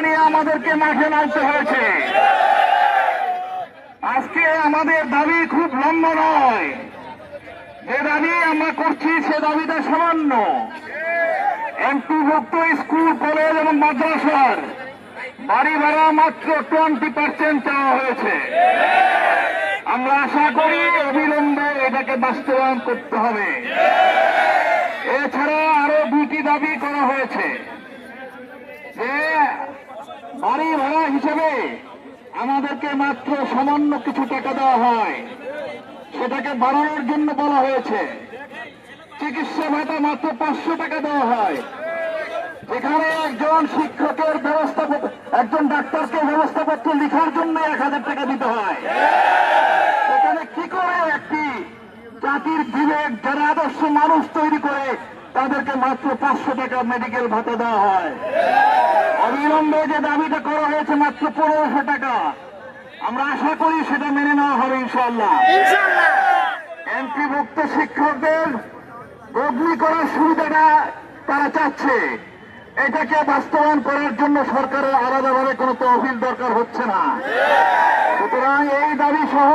নিয়ে আমাদেরকে মাঠে নামতে হয়েছে। আজকে আমাদের দাবি খুব লম্বা নয়। যে দাবি আমরা করছি, সে দাবিটা সামান্য। এমপিভুক্ত স্কুল, কলেজ এবং মাদ্রাসার বাড়ি ভাড়া মাত্র টোয়েন্টি পার্সেন্ট চাওয়া হয়েছে। আমরা আশা করি, অবিলম্বে এটাকে বাস্তবায়ন করতে হবে। এছাড়া আরও দুটি দাবি করা হয়েছে। যে বাড়ি ভাড়া হিসেবে আমাদেরকে মাত্র সামান্য কিছু টাকা দেওয়া হয়। সেটাকে বাড়ানোর জন্য বলা হয়েছে। চিকিৎসা ভাতা মাত্র পাঁচশো টাকা দেওয়া হয়। যেখানে একজন শিক্ষকের ব্যবস্থা একজন ডাক্তারকে ব্যবস্থাপত্র লেখার জন্য এক হাজার টাকা দিতে হয়। সেখানে কি করে একটি জাতির বিবেক, যারা আদর্শ মানুষ তৈরি করে, তাদেরকে মাত্র পাঁচশো টাকা মেডিকেল ভাতা দেওয়া হয়। অবিলম্বে যে দাবিটা করা হয়েছে মাত্র পনেরোশো টাকা। আমরা আশা করি সেটা মেনে নেওয়া হবে ইনশাল্লাহ এমপিভুক্ত শিক্ষকদের বদলি করার সুবিধাটা তারা চাচ্ছে। এটাকে বাস্তবায়ন করার জন্য সরকারের আলাদাভাবে কোনো তহবিল দরকার হচ্ছে না। সুতরাং এই দাবি সহ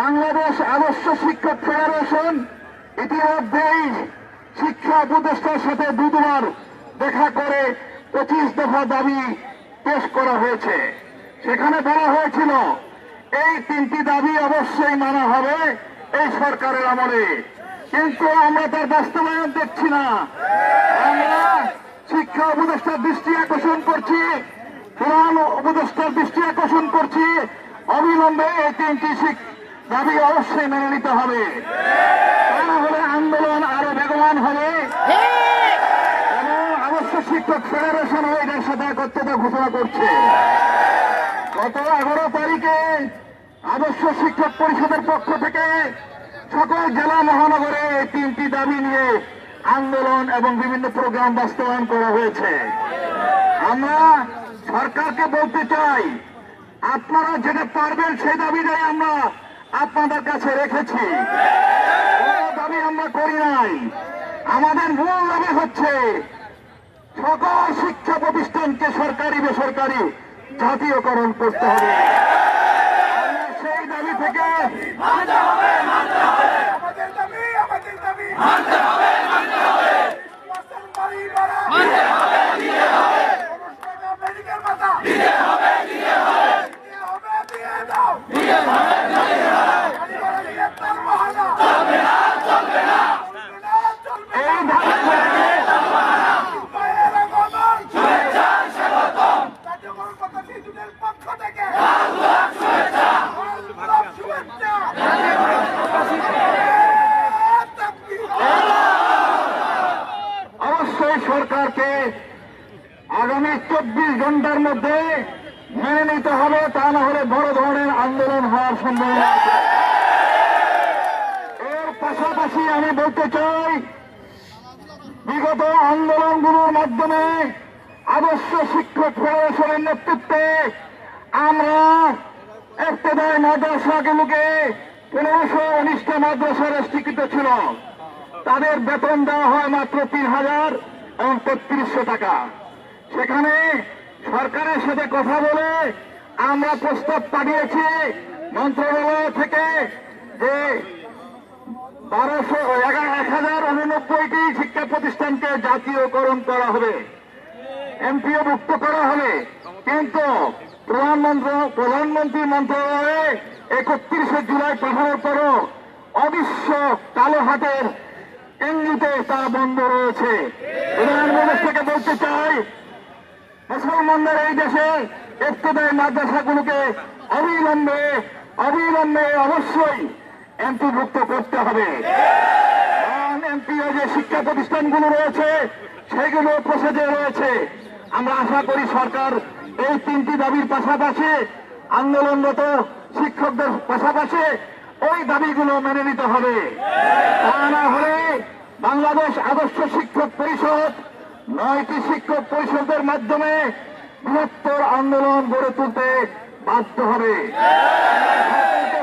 বাংলাদেশ আদর্শ শিক্ষক ফেডারেশন ইতিমধ্যেই শিক্ষা উপদেষ্টার সাথে দুবার দেখা করে পঁচিশ দফা দাবি পেশ করা হয়েছে। সেখানে বলা হয়েছিল, এই তিনটি দাবি অবশ্যই মানা হবে এই সরকারের আমলে। কিন্তু আমরা তার বাস্তবায়ন দেখছি না। আমরা শিক্ষা উপদেষ্টার দৃষ্টি আকর্ষণ করছি প্রধান উপদেষ্টার দৃষ্টি আকর্ষণ করছি। অবিলম্বে এই তিনটি দাবি অবশ্যই মেনে নিতে হবে। তা না হলে আন্দোলন আরও বেগবান হবে। শিক্ষক ফেডারেশন এটার সাথে একত্রতা ঘোষণা করছে। গত এগারো তারিখে আদর্শ শিক্ষক পরিষদের পক্ষ থেকে সকল জেলা মহানগরে তিনটি দাবি নিয়ে আন্দোলন এবং বিভিন্ন প্রোগ্রাম বাস্তবায়ন করা হয়েছে। আমরা সরকারকে বলতে চাই, আপনারা যেটা পারবেন সেই দাবি দাবিটাই আমরা আপনাদের কাছে রেখেছি। দাবি আমরা করি নাই। আমাদের মূল দাবি হচ্ছে সকল শিক্ষা প্রতিষ্ঠানকে সরকারি বেসরকারি জাতীয়করণ করতে হবে। সেই দাবি থেকে আমাদের দাবি আমাদের দাবি মানতে হবে মানতে হবে বাড়ি ভাড়া মানতে হবে দিতে হবে টাকা মেডিকেল ভাতা দিতে হবে দিতে হবে দিতে হবে দিয়ে দাও দিতে হবে দিয়ে দাও গাড়ি ভাড়া দিয়ে তার বাহানা চলবে না চলবে না চলবে এই দাবি থেকে পায়ের আগমন শুভেচ্ছা স্বাগতম কার্যকর পদ্ধতি দুনের পক্ষ থেকে আল্লাহ শুভেচ্ছা আল্লাহ শুভেচ্ছা তাকবীর অবশ্যই সরকারকে আগামী চব্বিশ ঘণ্টার মধ্যে মেনে নিতে হবে তা না হলে বড় ধরনের আন্দোলন হওয়ার সম্ভাবনা আছে এর পাশাপাশি আমি বলতে চাই বিগত আন্দোলনগুলোর মাধ্যমে আদর্শ শিক্ষক ফেডারেশনের নেতৃত্বে আমরা একটাদায় মাদ্রাসাগুলোকে পনেরোশো উনিশটা মাদ্রাসা রাষ্ট্রীকৃত ছিল তাদের বেতন দেওয়া হয় মাত্র তিন হাজার এবং তেত্রিশশো টাকা। সেখানে সরকারের সাথে কথা বলে আমরা প্রস্তাব পাঠিয়েছি মন্ত্রণালয় থেকে যে বারোশো এক হাজার উননব্বইটি শিক্ষা প্রতিষ্ঠানকে জাতীয়করণ করা হবে। এমপিও মুক্ত করা হবে। কিন্তু প্রধানমন্ত্রী প্রধানমন্ত্রী মন্ত্রণালয়ে একত্রিশে জুলাই পাঠানোর পরও অদৃশ্য কালো হাতের ইঙ্গিতে তা বন্ধ রয়েছে। প্রধানমন্ত্রীকে বলতে চাই, মুসলমানদের এই দেশে ইফতেদায়ী মাদ্রাসাগুলোকে অবিলম্বে অবিলম্বে অবশ্যই এমপিভুক্ত করতে হবে। যে শিক্ষা প্রতিষ্ঠানগুলো রয়েছে, সেগুলো প্রসেসে রয়েছে। আমরা আশা করি সরকার এই তিনটি দাবির পাশাপাশি আন্দোলনরত শিক্ষকদের পাশাপাশি ওই দাবিগুলো মেনে নিতে হবে। তা না হলে বাংলাদেশ আদর্শ শিক্ষক পরিষদ, নয়টি শিক্ষক পরিষদের মাধ্যমে বৃহত্তর আন্দোলন গড়ে তুলতে বাধ্য হবে।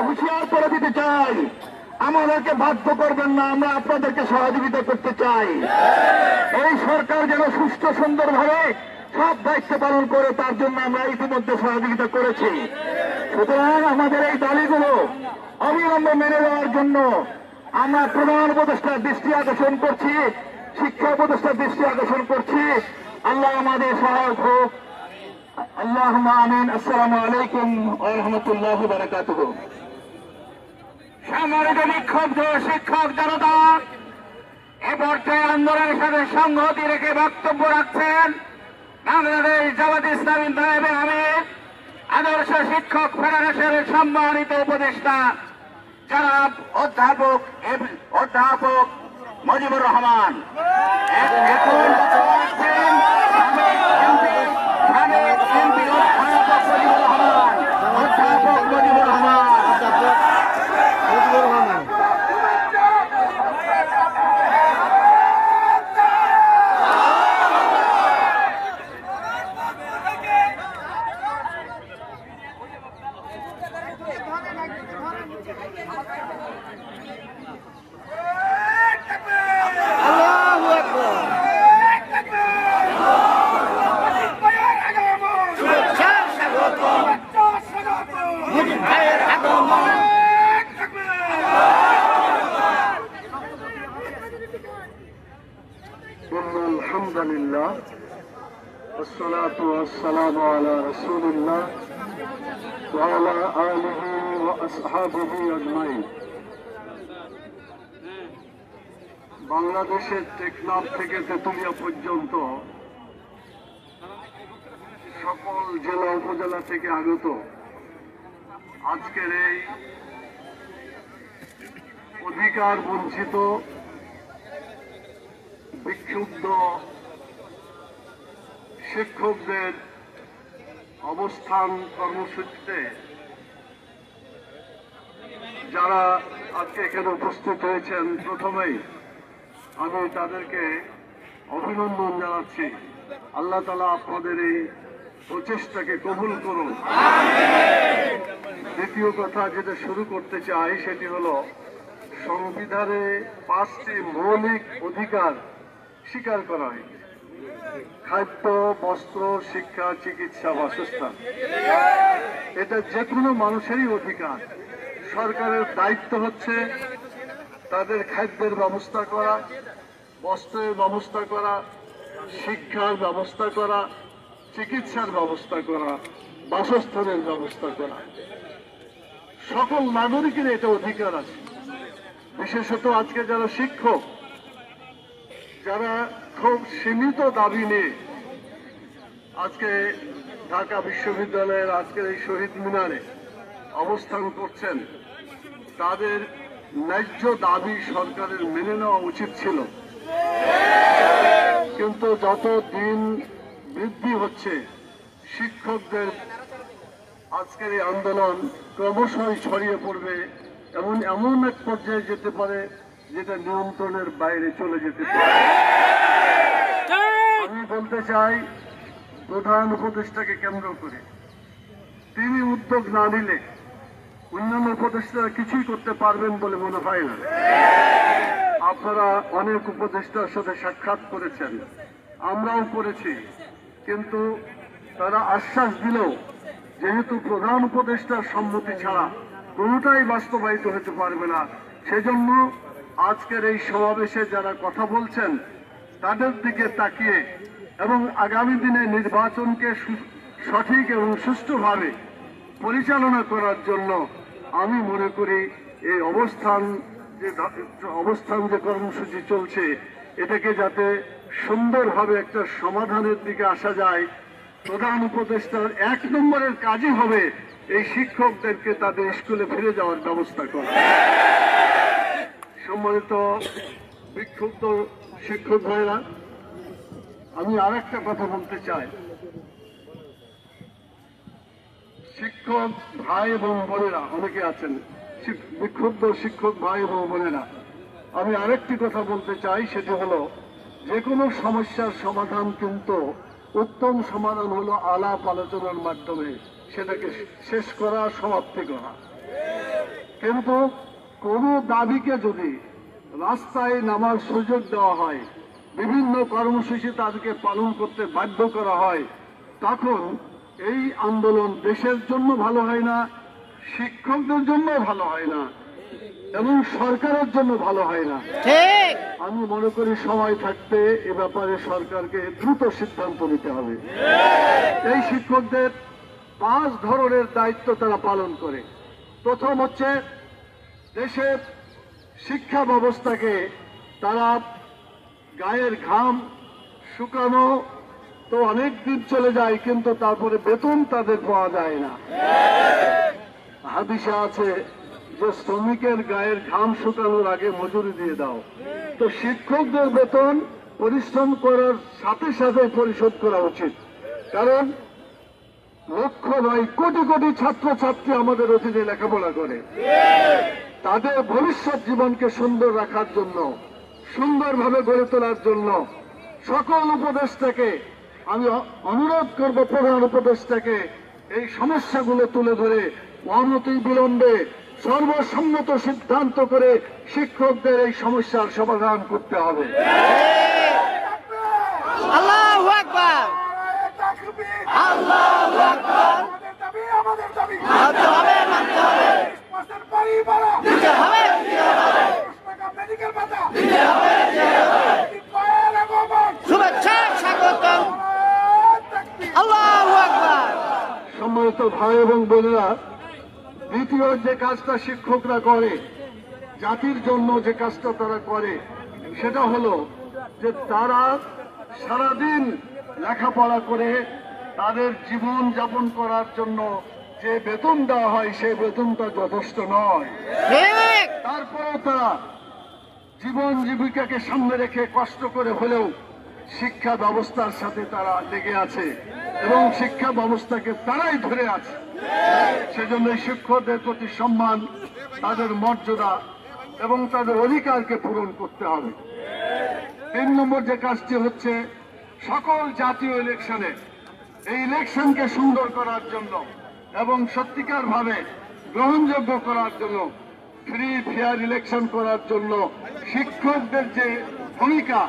হুঁশিয়ার করে দিতে চাই। আমাদেরকে বাধ্য করবেন না, আমরা আপনাদেরকে সহযোগিতা করতে চাই। এই সরকার যেন সুস্থ সুন্দরভাবে সব দায়িত্ব পালন করে, তার জন্য আমরা ইতিমধ্যে সহযোগিতা করেছি। সুতরাং আমাদের এই দাবিগুলো অবিলম্বে মেনে নেওয়ার জন্য আমরা প্রধান উপদেষ্টার দৃষ্টি আকর্ষণ করছি, শিক্ষা উপদেষ্টার দৃষ্টি আকর্ষণ করছি। আল্লাহ আমাদের সহায়ক হোক। আল্লাহ আমিন। আসসালামু আলাইকুম রহমতুল্লাহ বারাকাতুহ। সম্মানিত বিক্ষুব্ধ শিক্ষক জনতা, এ পর্যায়ে আন্দোলনের সাথে সংহতি রেখে বক্তব্য রাখছেন বাংলাদেশ জামাত ইসলামী নায়েবে আমির আদর্শ শিক্ষক ফেডারেশনের সম্মানিত উপদেষ্টা জনাব অধ্যাপক অধ্যাপক মজিবুর রহমান। এখন সাহী আজমাই বাংলাদেশের টেকনাফ থেকে তেতুলিয়া পর্যন্ত সকল জেলা উপজেলা থেকে আগত। আজকের এই অধিকার বঞ্চিত, বিক্ষুব্ধ শিক্ষকদের অবস্থান কর্মসূচিতে যারা আজকে এখানে উপস্থিত হয়েছেন, প্রথমেই আমি তাদেরকে অভিনন্দন জানাচ্ছি। আল্লাহ তালা আপনাদের এই প্রচেষ্টাকে কবুল করুন। দ্বিতীয় কথা যেটা শুরু করতে চাই, সেটি হলো সংবিধানে পাঁচটি মৌলিক অধিকার স্বীকার করা হয়েছে খাদ্য, বস্ত্র, শিক্ষা, চিকিৎসা, বাসস্থান। এটা যে কোনো মানুষেরই অধিকার। সরকারের দায়িত্ব হচ্ছে তাদের খাদ্যের ব্যবস্থা করা, বস্ত্রের ব্যবস্থা করা, শিক্ষার ব্যবস্থা করা, চিকিৎসার ব্যবস্থা করা, বাসস্থানের ব্যবস্থা করা। সকল নাগরিকের এটা অধিকার আছে। বিশেষত আজকে যারা শিক্ষক, যারা খুব সীমিত দাবি নিয়ে আজকে ঢাকা বিশ্ববিদ্যালয়ের আজকের এই শহীদ মিনারে অবস্থান করছেন, তাদের ন্যায্য দাবি সরকারের মেনে নেওয়া উচিত ছিল। কিন্তু যত দিন বৃদ্ধি হচ্ছে, শিক্ষকদের আজকের এই আন্দোলন ক্রমশই ছড়িয়ে পড়বে, এমন এমন এক পর্যায়ে যেতে পারে যেটা নিয়ন্ত্রণের বাইরে চলে যেতে পারে। আমি বলতে চাই, প্রধান উপদেষ্টাকে কেন্দ্র করে। তিনি উদ্যোগ না নিলে অন্যান্য উপদেষ্টারা কিছুই করতে পারবেন বলে মনে হয় না। আপনারা অনেক উপদেষ্টার সাথে সাক্ষাৎ করেছেন। আমরাও করেছি। কিন্তু তারা আশ্বাস দিলেও, যেহেতু প্রধান উপদেষ্টার সম্মতি ছাড়া কোনোটাই বাস্তবায়িত হতে পারবে না, সেজন্য আজকের এই সমাবেশে যারা কথা বলছেন, তাদের দিকে তাকিয়ে এবং আগামী দিনে নির্বাচনকে সঠিক এবং সুষ্ঠুভাবে পরিচালনা করার জন্য আমি মনে করি এই অবস্থান যে অবস্থান যে কর্মসূচি চলছে, এটাকে যাতে সুন্দরভাবে একটা সমাধানের দিকে আসা যায়, প্রধান উপদেষ্টার এক নম্বরের কাজই হবে এই শিক্ষকদেরকে তাদের স্কুলে ফিরে যাওয়ার ব্যবস্থা করা। সম্মানিত বিক্ষুব্ধ শিক্ষক ভাইরা, আমি আর একটা কথা বলতে চাই। শিক্ষক ভাই এবং বোনেরা, অনেকে আছেন বিক্ষুব্ধ শিক্ষক ভাই এবং বোনেরা। আমি আরেকটি কথা বলতে চাই, সেটি হলো যে কোনো সমস্যার সমাধান কিন্তু উত্তম সমাধান হলো আলাপ আলোচনার মাধ্যমে, সেটাকে শেষ করা, সমাপ্তি করা। কিন্তু কোনো দাবিকে যদি রাস্তায় নামার সুযোগ দেওয়া হয়, বিভিন্ন কর্মসূচি তাদেরকে পালন করতে বাধ্য করা হয়, তখন এই আন্দোলন দেশের জন্য ভালো হয় না শিক্ষকদের জন্য ভালো হয় না এবং সরকারের জন্য ভালো হয় না। আমি মনে করি সময় থাকতে এ ব্যাপারে সরকারকে দ্রুত সিদ্ধান্ত নিতে হবে। এই শিক্ষকদের পাঁচ ধরনের দায়িত্ব তারা পালন করে। প্রথম হচ্ছে দেশের শিক্ষা ব্যবস্থাকে তারা গায়ের ঘাম শুকানো তো অনেক দিন চলে যায়, কিন্তু তারপরে বেতন তাদের পাওয়া যায় না। হাদিসা আছে যে শ্রমিকের গায়ের ঘাম শুকানোর আগে মজুরি দিয়ে দাও। তো শিক্ষকদের বেতন পরিশ্রম করার সাথে সাথে পরিশোধ করা উচিত। কারণ লক্ষ নয়, কোটি কোটি ছাত্রছাত্রী আমাদের অধীনে লেখাপড়া করে। তাদের ভবিষ্যৎ জীবনকে সুন্দর রাখার জন্য, সুন্দরভাবে গড়ে তোলার জন্য সকল উপদেশটাকে আমি অনুরোধ করব প্রধান উপদেশটাকে এই সমস্যাগুলো তুলে ধরে অনতি বিলম্বে সর্বসম্মত সিদ্ধান্ত করে শিক্ষকদের এই সমস্যার সমাধান করতে হবে। আল্লাহু আকবার নারায়ে তাকবীর আল্লাহু আকবার আমাদের দাবি আমাদের দাবি মানতে হবে মানতে হবে 20% বাড়ি বাড়া দিতে হবে দিতে হবে 20 টাকা মেডিকেল ভাতা দিতে হবে দিতে হবে পায়ের আগমন শুভেচ্ছা স্বাগতম নারায়ে তাকবীর আল্লাহু আকবার সম্মানিত ভাই এবং বোনেরা দ্বিতীয় যে কাজটা শিক্ষকরা করে জাতির জন্য যে কাজটা তারা করে সেটা হলো যে তারা সারাদিন লেখাপড়া করে তাদের জীবন যাপন করার জন্য যে বেতন দেওয়া হয় সেই বেতনটা যথেষ্ট নয়। তারপরেও তারা জীবন জীবিকাকে সামনে রেখে কষ্ট করে হলেও শিক্ষা ব্যবস্থার সাথে তারা লেগে আছে। এবং শিক্ষা ব্যবস্থাকে তারাই ধরে আছে। সেজন্য শিক্ষকদের প্রতি সম্মান, তাদের মর্যাদা এবং তাদের অধিকারকে পূরণ করতে হবে। তিন নম্বর যে কাজটি হচ্ছে, সকল জাতীয় ইলেকশনে এই ইলেকশনকে সুন্দর করার জন্য এবং সত্যিকার ভাবে গ্রহণযোগ্য করার জন্য ফ্রি ফেয়ার ইলেকশন করার জন্য শিক্ষকদের যে ভূমিকা,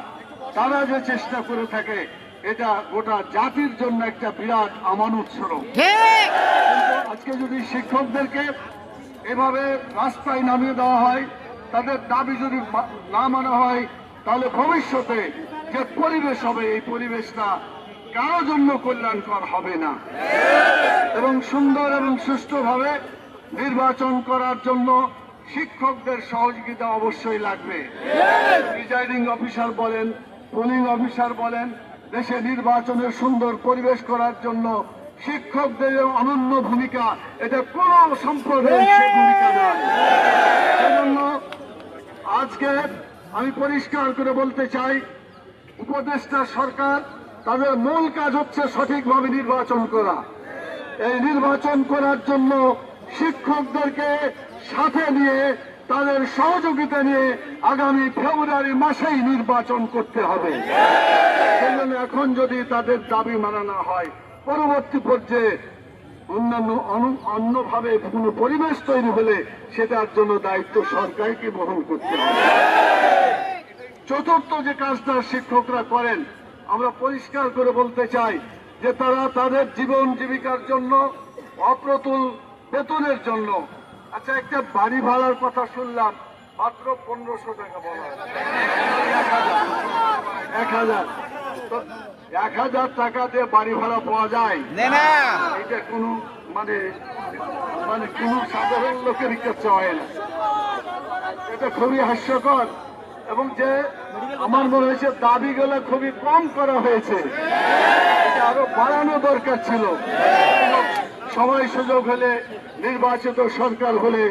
তারা যে চেষ্টা করে থাকে এটা গোটা জাতির জন্য একটা বিরাট আমানত স্বরূপ আজকে যদি শিক্ষকদেরকে এভাবে রাস্তায় নামিয়ে দেওয়া হয় তাদের দাবি যদি না মানা হয় তাহলে ভবিষ্যতে যে পরিবেশ হবে এই পরিবেশটা কারও জন্য কল্যাণকর হবে না। এবং সুন্দর এবং সুষ্ঠুভাবে নির্বাচন করার জন্য শিক্ষকদের সহযোগিতা অবশ্যই লাগবে। প্রিজাইডিং অফিসার বলেন পুলিং অফিসার বলেন দেশে নির্বাচনের সুন্দর পরিবেশ করার জন্য শিক্ষকদের অনন্য ভূমিকা। এটা কোন সম্প্রদায়ের আজকে আমি পরিষ্কার করে বলতে চাই, উপদেষ্টা সরকার, তাদের মূল কাজ হচ্ছে সঠিকভাবে নির্বাচন করা। এই নির্বাচন করার জন্য শিক্ষকদেরকে সাথে নিয়ে তাদের সহযোগিতা নিয়ে আগামী ফেব্রুয়ারি মাসেই নির্বাচন করতে হবে। এখন যদি তাদের দাবি মানা না হয়, পরবর্তী পর্যায়ে অন্যান্য অন্যভাবে কোনো পরিবেশ তৈরি হলে সেটার জন্য দায়িত্ব সরকারকে বহন করতে হবে। চতুর্থ যে কাজটা শিক্ষকরা করেন, আমরা পরিষ্কার করে বলতে চাই যে তারা তাদের জীবন জীবিকার জন্য অপ্রতুল বেতনের জন্য আচ্ছা একটা বাড়ি ভাড়ার কথা শুনলাম। মাত্র পনেরোশো টাকা বলা। এক হাজার। এক হাজার টাকা দিয়ে বাড়ি ভাড়া পাওয়া যায়? না এটা কোনো মানে মানে কোনো সাধারণ লোকের কাছে হয় না। এটা খুবই হাস্যকর এবং যে আমার মনে হয়েছে দাবি দাবিগুলো খুবই কম করা হয়েছে। এটা আরও বাড়ানো দরকার ছিল। সময় সুযোগ হলে নির্বাচিত সরকার হলে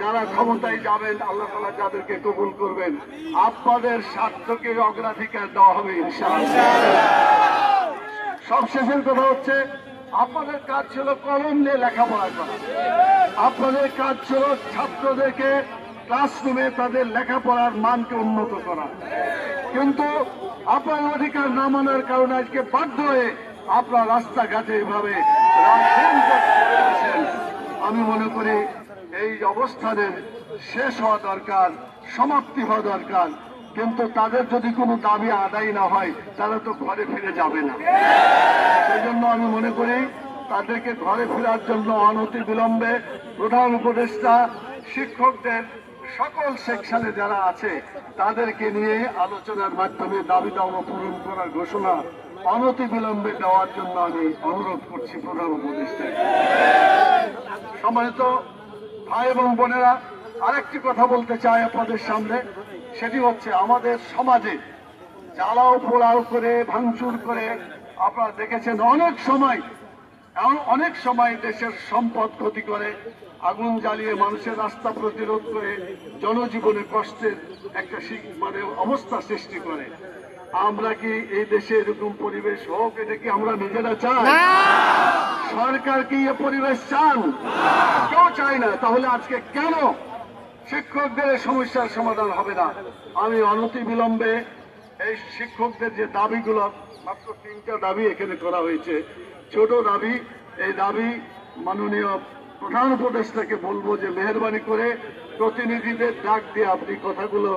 যারা ক্ষমতায় যাবেন, আল্লাহ তালা যাদেরকে কবুল করবেন, আপনাদের স্বার্থকে অগ্রাধিকার দেওয়া হবে সবশেষের কথা হচ্ছে, আপনাদের কাজ ছিল কলম নিয়ে লেখাপড়া করা আপনাদের কাজ ছিল ছাত্রদেরকে ক্লাসরুমে তাদের লেখাপড়ার মানকে উন্নত করা কিন্তু আপনার অধিকার না মানার কারণে আজকে বাধ্য হয়ে আপনার রাস্তাঘাটে এভাবে। আমি মনে করি এই অবস্থানের শেষ হওয়া দরকার, সমাপ্তি হওয়া দরকার। কিন্তু তাদের যদি কোনো দাবি আদায় না হয়, তারা তো ঘরে ফিরে যাবে না। সেই জন্য আমি মনে করি তাদেরকে ঘরে ফেরার জন্য অনতি বিলম্বে প্রধান উপদেষ্টা, শিক্ষকদের সকল সেকশনে যারা আছে, তাদেরকে নিয়ে আলোচনার মাধ্যমে দাবি দাওয়া পূরণ করার ঘোষণা অনতি বিলম্বে দেওয়ার জন্য আমি অনুরোধ করছি প্রধান উপদেষ্টাকে। সম্মানিত ভাই এবং বোনেরা, আরেকটি কথা বলতে চাই আপনাদের সামনে। সেটি হচ্ছে, আমাদের সমাজে জ্বালাও পোড়াও করে, ভাঙচুর করে, আপনারা দেখেছেন অনেক সময়, এমন অনেক সময় দেশের সম্পদ ক্ষতি করে, আগুন জ্বালিয়ে মানুষের রাস্তা প্রতিরোধ করে, জনজীবনে কষ্টের একটা মানে অবস্থা সৃষ্টি করে। আমরা কি এই দেশে এরকম পরিবেশ হোক এটা কি আমরা নিজেরা চাই? সরকার কি এ পরিবেশ চান? কেউ চায় না। তাহলে আজকে কেন শিক্ষকদের সমস্যার সমাধান হবে না? আমি অনতি বিলম্বে এই শিক্ষকদের যে দাবিগুলো মাত্র তিনটা দাবি এখানে করা হয়েছে। ছোট দাবি এই দাবি মাননীয় প্রধান উপদেষ্টাকে বলব যে মেহরবানি করে প্রতিনিধিদের ডাক দিয়ে আপনি কথাগুলো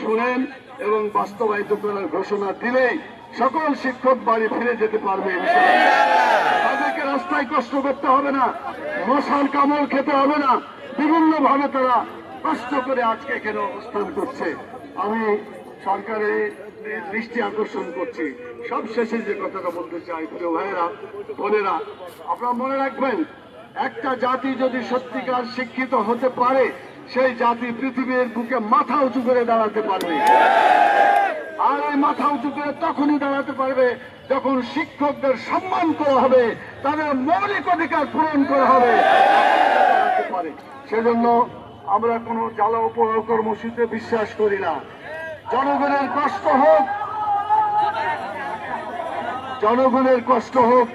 শুনেন। এবং বাস্তবায়িত করার ঘোষণা দিলেই সকল শিক্ষক বাড়ি ফিরে যেতে পারবে। তাদেরকে রাস্তায় কষ্ট করতে হবে না মশার কামড় খেতে হবে না বিভিন্ন ভাবে তারা কষ্ট করে আজকে এখানে অবস্থান করছে। আমি সরকারের দৃষ্টি আকর্ষণ করছি। সব শেষে যে কথাটা বলতে চাই, প্রিয় ভাইয়েরা, বোনেরা, আপনারা মনে রাখবেন, একটা জাতি যদি সত্যিকার শিক্ষিত হতে পারে সেই জাতি পৃথিবীর বুকে মাথা উঁচু করে দাঁড়াতে পারবে। আর এই মাথা উঁচু করে তখনই দাঁড়াতে পারবে যখন শিক্ষকদের সম্মান করা হবে, তাদের মৌলিক অধিকার পূরণ করা হবে। সেজন্য আমরা কোনো জ্বালা উপহার কর্মসূচিতে বিশ্বাস করি না। জনগণের কষ্ট হোক, জনগণের কষ্ট হোক,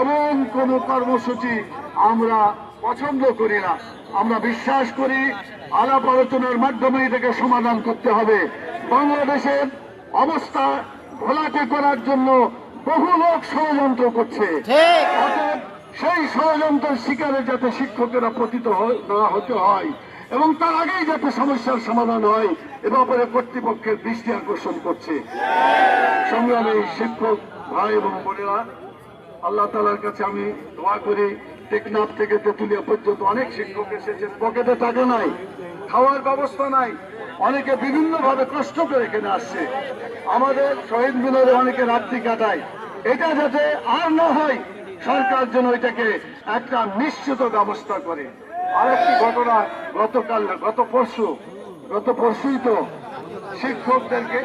এমন কোন কর্মসূচি আমরা পছন্দ করি না। আমরা বিশ্বাস করি আলাপ আলোচনার মাধ্যমে এটাকে সমাধান করতে হবে। বাংলাদেশের অবস্থা ঘোলাটে করার জন্য বহু লোক ষড়যন্ত্র করছে। সেই ষড়যন্ত্রের শিকারে যাতে শিক্ষকেরা পতিত না হতে হয় এবং তার আগেই যাতে সমস্যার সমাধান হয় এ ব্যাপারে কর্তৃপক্ষের দৃষ্টি আকর্ষণ করছে। সংগ্রামী শিক্ষক ভাই এবং বোনেরা আল্লাহ তালার কাছে আমি দোয়া করি টেকনাফ থেকে তেতুলিয়া পর্যন্ত অনেক শিক্ষক এসেছেন। পকেটে টাকা নাই, খাওয়ার ব্যবস্থা নাই। অনেকে বিভিন্ন ভাবে কষ্ট করে এখানে আসছে। আমাদের শহীদ মিনারে অনেকে রাত্রি কাটায়। এটা যাতে আর না হয়, সরকার যেন এটাকে একটা নিশ্চিত ব্যবস্থা করে। আরেকটি ঘটনা গতকাল গত পরশু, গত পরশুই তো শিক্ষকদেরকে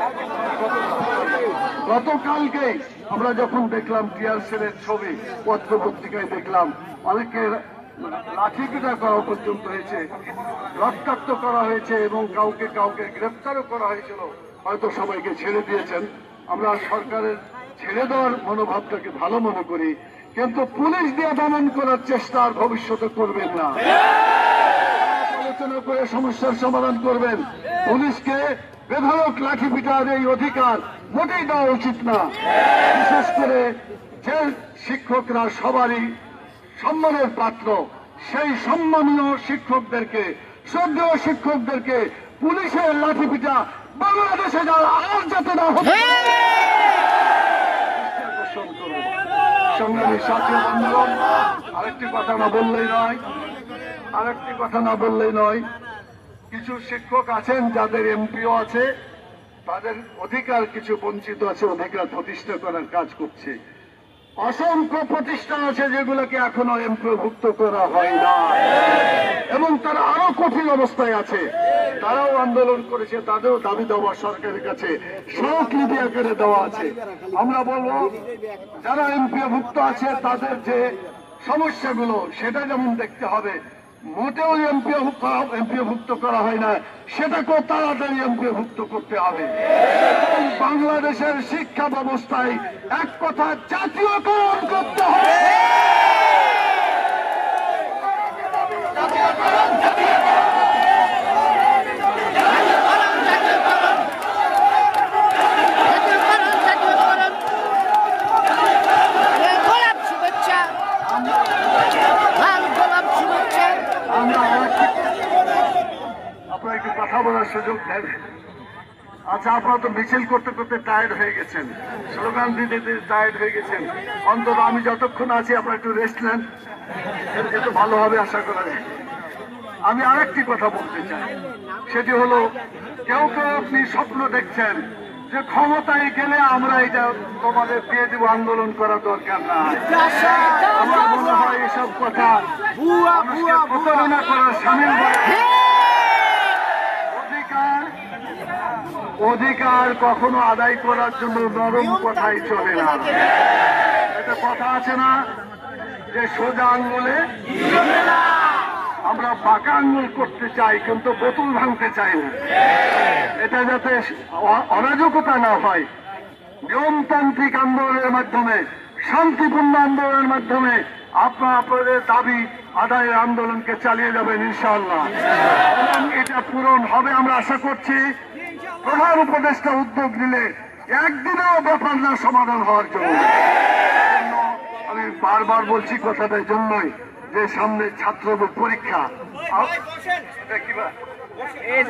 গতকালকে আমরা যখন দেখলাম টিয়ার সেলের ছবি, পত্র পত্রিকায় দেখলাম অনেকের লাঠি পিটা করা পর্যন্ত হয়েছে, রক্তাক্ত করা হয়েছে এবং কাউকে কাউকে গ্রেপ্তারও করা হয়েছিল। হয়তো সবাইকে ছেড়ে দিয়েছেন। আমরা সরকারের ছেড়ে দেওয়ার মনোভাবটাকে ভালো মনে করি, কিন্তু পুলিশ দিয়ে দমন করার চেষ্টা আর ভবিষ্যতে করবেন না। আলোচনা করে সমস্যার সমাধান করবেন। পুলিশকে বেধরক লাঠি পিটার এই অধিকার মোটেই দেওয়া উচিত না। বিশেষ করে যে শিক্ষকরা সবারই সম্মানের পাত্র। সেই সম্মানীয় শিক্ষকদেরকে শ্রদ্ধেয় শিক্ষকদেরকে পুলিশের লাঠি পিঠা বাংলাদেশে আর যাতে না আরেকটি কথা না বললেই নয়, আরেকটি কথা না বললেই নয়, কিছু শিক্ষক আছেন, যাদের এমপিও আছে, তাদের অধিকার কিছু বঞ্চিত আছে, অধিকার প্রতিষ্ঠা করার কাজ করছে। অসংখ্য প্রতিষ্ঠান আছে যেগুলোকে এখনও এমপিভুক্ত করা হয় না এবং তারা আরও কঠিন অবস্থায় আছে। তারাও আন্দোলন করেছে, তাদেরও দাবি দেওয়া সরকারের কাছে। স্মারকলিপি আকারে দেওয়া আছে। আমরা বলব, যারা এমপিভুক্ত আছে, তাদের যে সমস্যাগুলো, সেটা যেমন দেখতে হবে মোটেও এমপিভুক্ত করা হয় না। সেটাকেও তাড়াতাড়ি এমপিভুক্ত করতে হবে। বাংলাদেশের শিক্ষা ব্যবস্থায় এক কথা জাতীয়করণ করতে হবে। জাতীয়করণ, জাতীয়করণ। এ গোলাপ শুভেচ্ছা লাল গোলাপ শুভেচ্ছা আমরা আরেকটি- আপনারা একটু কথা বলার সুযোগ দেবেন আচ্ছা আপনারা তো মিছিল করতে করতে টায়ার্ড হয়ে গেছেন। স্লোগান দিতে দিতে টায়ার্ড হয়ে গেছেন। অন্তত আমি যতক্ষণ আছি আপনারা একটু রেস্ট নেন। এ- এ তো ভালো হবে আশা করা যায়। আমি আরেকটি কথা বলতে চাই। সেটি হলো কেউ কেউ আপনি স্বপ্ন দেখছেন যে ক্ষমতায় গেলে আমরা এটা তোমাদের দিয়ে দিব আন্দোলন করা দরকার নাই আমার মনে হয় এসব কথা প্রতারণা করার সামিল অধিকার কখনো আদায় করার জন্য নরম কথাই চলে না। একটা কথা আছে না যে সোজা আঙ্গুলে আমরা বাঁকা আঙ্গুল করতে চাই কিন্তু বোতল ভাঙতে চাই না। এটা যাতে অরাজকতা না হয়। নিয়মতান্ত্রিক আন্দোলনের মাধ্যমে শান্তিপূর্ণ আন্দোলনের মাধ্যমে আপনার আপনাদের দাবি আদায়ের আন্দোলনকে চালিয়ে যাবেন ইনশাআল্লাহ। এটা পূরণ হবে আমরা আশা করছি। প্রধান উপদেষ্টা উদ্যোগ নিলে একদিনেও ব্যাপার না সমাধান হওয়ার জন্য। আমি বারবার বলছি কথাটার জন্যই যে সামনে ছাত্রদের পরীক্ষা। ইয়ে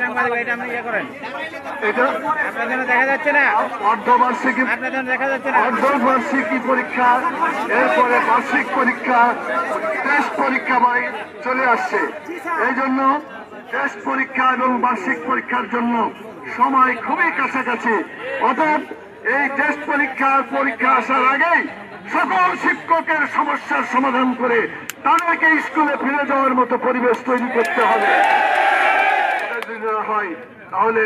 অর্ধবার্ষিকী পরীক্ষা এরপরে বার্ষিক পরীক্ষা টেস্ট পরীক্ষা বাই চলে আসছে। এই জন্য টেস্ট পরীক্ষা এবং বার্ষিক পরীক্ষার জন্য সময় খুবই কাছাকাছি। অর্থাৎ এই টেস্ট পরীক্ষার পরীক্ষা আসার আগেই সকল শিক্ষকের সমস্যার সমাধান করে তাদেরকে স্কুলে ফিরে যাওয়ার মতো পরিবেশ তৈরি করতে হবে। হয়, তাহলে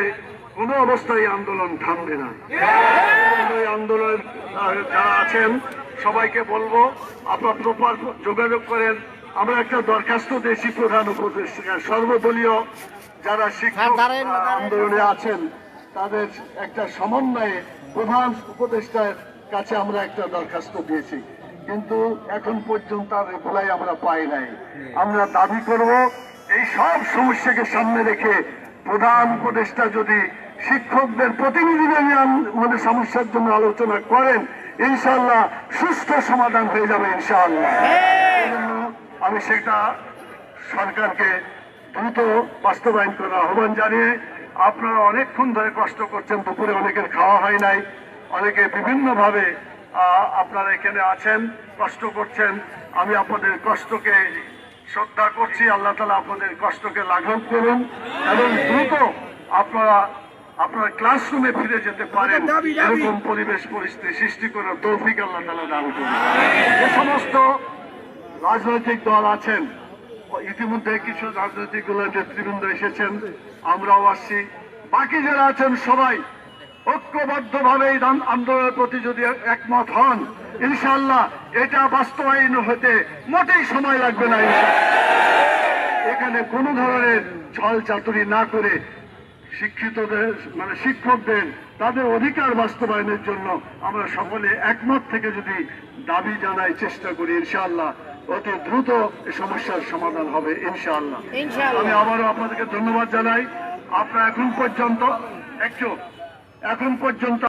কোনো অবস্থায় আন্দোলন থামবে না। আন্দোলন যারা আছেন, সবাইকে বলব আপনার প্রপার যোগাযোগ করেন। আমরা একটা দরখাস্ত দিয়েছি প্রধান উপদেষ্টা সর্বদলীয় যারা শিক্ষক আন্দোলনে আছেন তাদের একটা সমন্বয়ে প্রধান উপদেষ্টার কাছে আমরা একটা দরখাস্ত দিয়েছি। কিন্তু এখন পর্যন্ত আর রিপ্লাই আমরা পাই নাই। আমরা দাবি করব এই সব সমস্যাকে সামনে রেখে প্রধান উপদেষ্টা যদি শিক্ষকদের প্রতিনিধিদের আমাদের সমস্যার জন্য আলোচনা করেন ইনশাল্লাহ সুস্থ সমাধান হয়ে যাবে ইনশাআল্লাহ। এই জন্য আমি সেটা সরকারকে দ্রুত বাস্তবায়ন করার আহ্বান জানিয়ে আপনারা অনেকক্ষণ ধরে কষ্ট করছেন দুপুরে অনেকের খাওয়া হয় নাই অনেকে বিভিন্নভাবে আপনারা এখানে আছেন কষ্ট করছেন। আমি আপনাদের কষ্টকে শ্রদ্ধা করছি আল্লাহ তালা আপনাদের কষ্টকে লাঘব করুন এবং দ্রুত আপনারা আপনার ক্লাসরুমে ফিরে যেতে পারেন এরকম পরিবেশ পরিস্থিতি সৃষ্টি করার তৌফিক আল্লাহ তালা দান করুন। যে সমস্ত রাজনৈতিক দল আছেন ইতিমধ্যে কিছু রাজনৈতিক দলের নেতৃবৃন্দ এসেছেন। আমরাও আসছি। বাকি যারা আছেন সবাই ঐক্যবদ্ধভাবে এই আন্দোলনের প্রতি যদি একমত হন ইনশাল্লাহ এটা বাস্তবায়ন হতে মোটেই সময় লাগবে না এখানে কোনো ধরনের ছল চাতুরি না করে শিক্ষিতদের মানে শিক্ষকদের, তাদের অধিকার বাস্তবায়নের জন্য আমরা সকলে একমত থেকে যদি দাবি জানাই চেষ্টা করি, ইনশাআল্লাহ। অতি দ্রুত সমস্যার সমাধান হবে ইনশাআল্লাহ। আমি আবারও আপনাদেরকে ধন্যবাদ জানাই আপনারা এখন পর্যন্ত একটু এখন পর্যন্ত